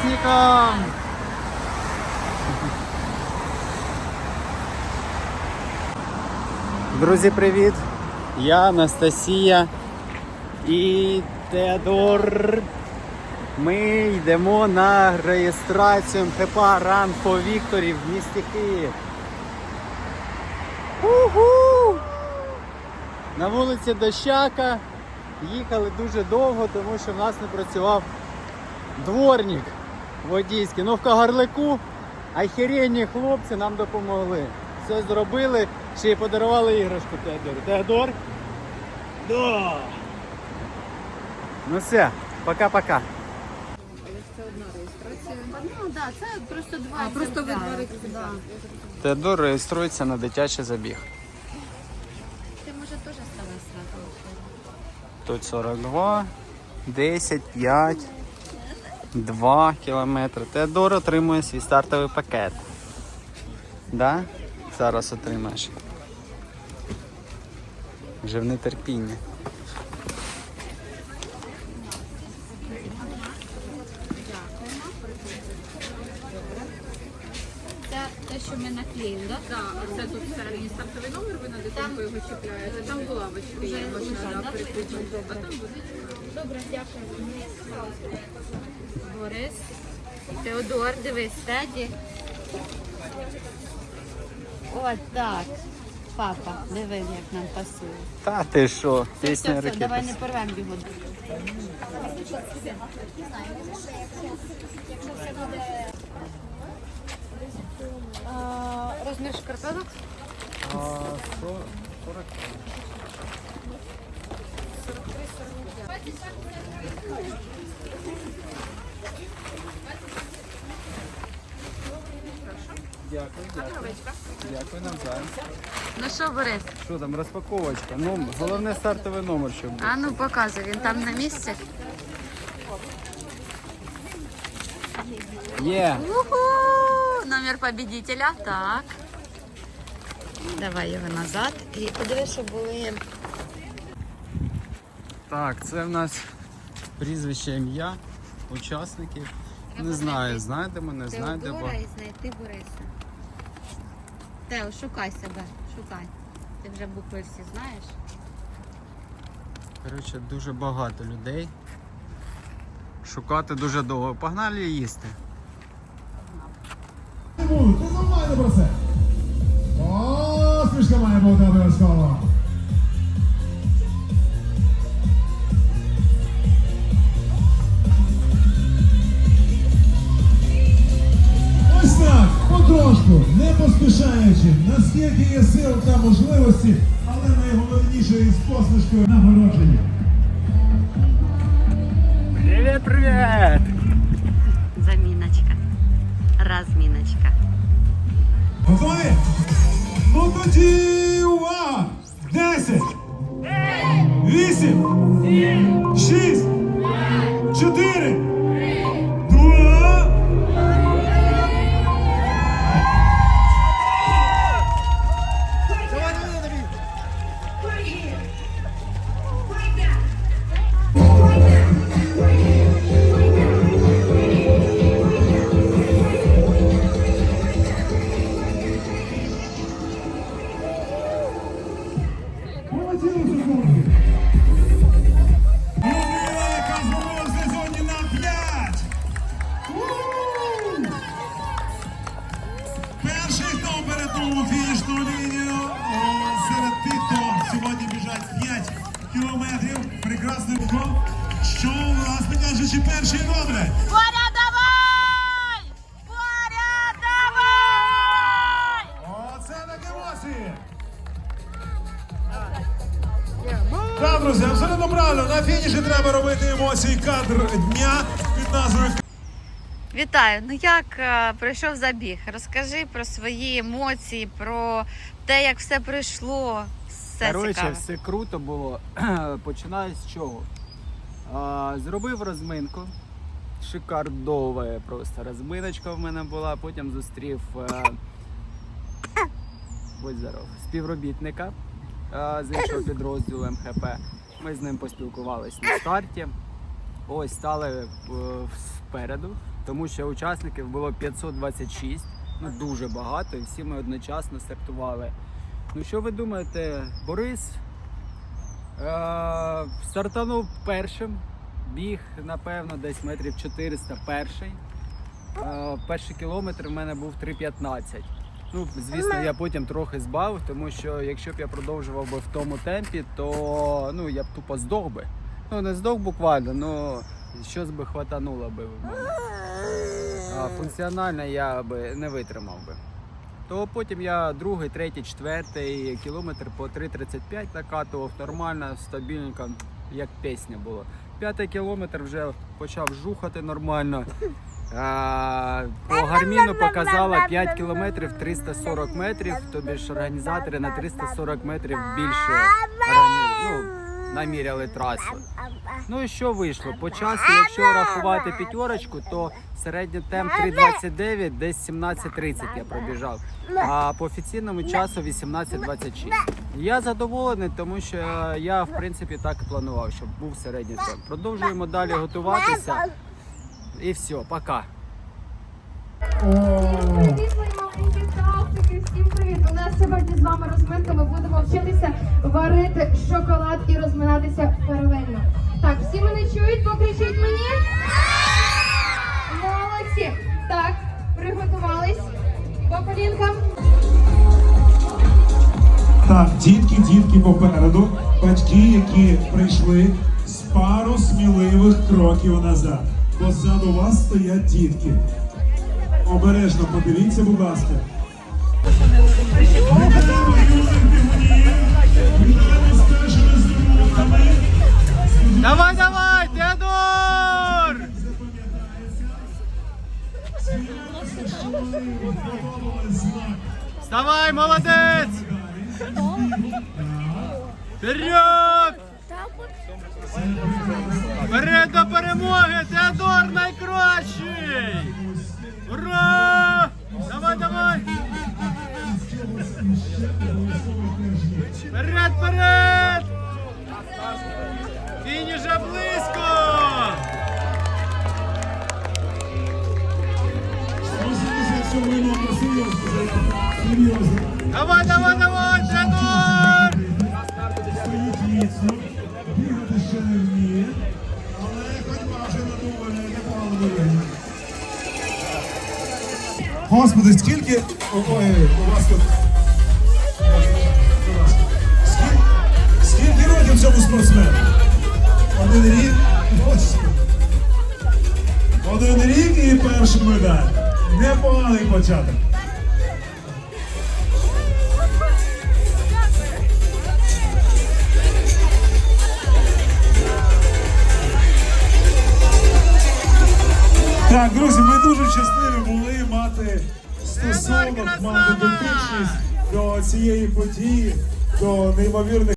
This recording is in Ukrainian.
Участникам! Друзі, привіт! Я Анастасія і Теодор. Ми йдемо на реєстрацію МХП Run for Victory в місті Київ. Уху! На вулиці Дощака їхали дуже довго, тому що в нас не працював дворник водійський. Ну в Кагарлику ахеренні хлопці нам допомогли. Все зробили, ще й подарували іграшку Теодору. Теодор? Да. Ну все, пока-пока. Ну да, це просто два. А, просто ви два. Да. Теодор реєструється на дитячий забіг. Ти може теж стала. Тут 42, 10, 5, 2 кілометри. Теодор отримує свій стартовий пакет. Да? Зараз отримаєш. Вже в нетерпінні. Це те, що ми наклеїмо, да? Так, а це тут всередині стартовий номер, ви на дитинку його чіпляєте. Там булавочки є, можна. А там буде. Добре, дякую. Борис. Теодор, дивись, Теді. От так. Папа, диви, як нам пасує. Та ти що, Все, все, все, давай не порвемо його. Розмір шкарпеток? Дякую, дякую. Дякую навзаєм. Ну що, Борис? Що там, розпаковочка? Ну, головне стартовий номер, щоб був. А ну показуй, він там на місці. Є! Уху! Номер победителя. Так. Давай його назад. І подивись, що були. Так, це в нас прізвище ім'я учасників. Не знаю, знаєте мене, знаєте, бо і знайти Бориса. Тео, шукай себе, шукай. Ти вже букви всі знаєш. коротше, дуже багато людей. Шукати дуже довго. Погнали їсти. Ти забувайте про це. Посмішка має бути обов'язково. Посмішкою нагородження. Привіт, привіт! Заміночка. Розміночка. Кілометрів. Прекрасний крок. Що, власне кажучи, перший добре. Боря, давай! Боря, давай! Оце так емоції. Так, друзі, абсолютно правильно. На фініші треба робити емоції кадр дня під назвою Вітаю! Ну як е, пройшов забіг? Розкажи про свої емоції, про те, як все пройшло. Все Коротше, цікаво. все круто було. Починаю з чого? А, зробив розминку. Шикардова просто розминочка в мене була. Потім зустрів е, будь здоров, співробітника е, з іншого підрозділу МХП. Ми з ним поспілкувались на старті. ось стали е, спереду, тому що учасників було 526, ну дуже багато, і всі ми одночасно стартували. Ну що ви думаєте, Борис е, стартанув першим, біг, напевно, десь метрів 400 перший. Е, перший кілометр в мене був 3.15. Ну, звісно, я потім трохи збавив, тому що якщо б я продовжував би в тому темпі, то ну, я б тупо здох би. Ну, не здох буквально, але щось би хватануло би в мене. А функціонально я би не витримав би. То потім я другий, третій, четвертий кілометр по 3.35 накатував нормально, стабільненько, як пісня було. П'ятий кілометр вже почав жухати нормально. А, по гарміну показала 5 кілометрів 340 метрів, тобі ж організатори на 340 метрів більше ну, наміряли трасу. Ну і що вийшло? По часу, якщо рахувати п'ятерочку, то середній темп 3.29, десь 17.30 я пробіжав. А по офіційному часу 18.26. Я задоволений, тому що я в принципі так і планував, щоб був середній темп. Продовжуємо далі готуватися. І все, пока. Тапсики, всім привіт! У нас сьогодні з вами розминка. Ми будемо вчитися варити шоколад і розминатися паралельно. Так, всі мене чують, покричіть мені. Молодці. Так, приготувались. По колінкам. Так, дітки, дітки попереду, батьки, які прийшли з пару сміливих кроків назад. Позаду вас стоять дітки. Обережно подивіться, будь ласка. Давай, давай, Теодор! Вставай, молодець! Вперед! Вперед до перемоги! Теодор найкращий! Ура! Давай, давай! Вперед, вперед! Фініш вже близько! Проситься цього вимога серйозно, серйозно. Давай, давай, давай, Теодор! Стоїть міцно, Господи, скільки ой, у вас тут. Скільки, років цьому спортсмену? Один рік. Господи. Один рік і перший медаль. Непоганий початок. Так, друзі, ми дуже щасливі були мати стосунок, мати дотичність до цієї події, до неймовірних.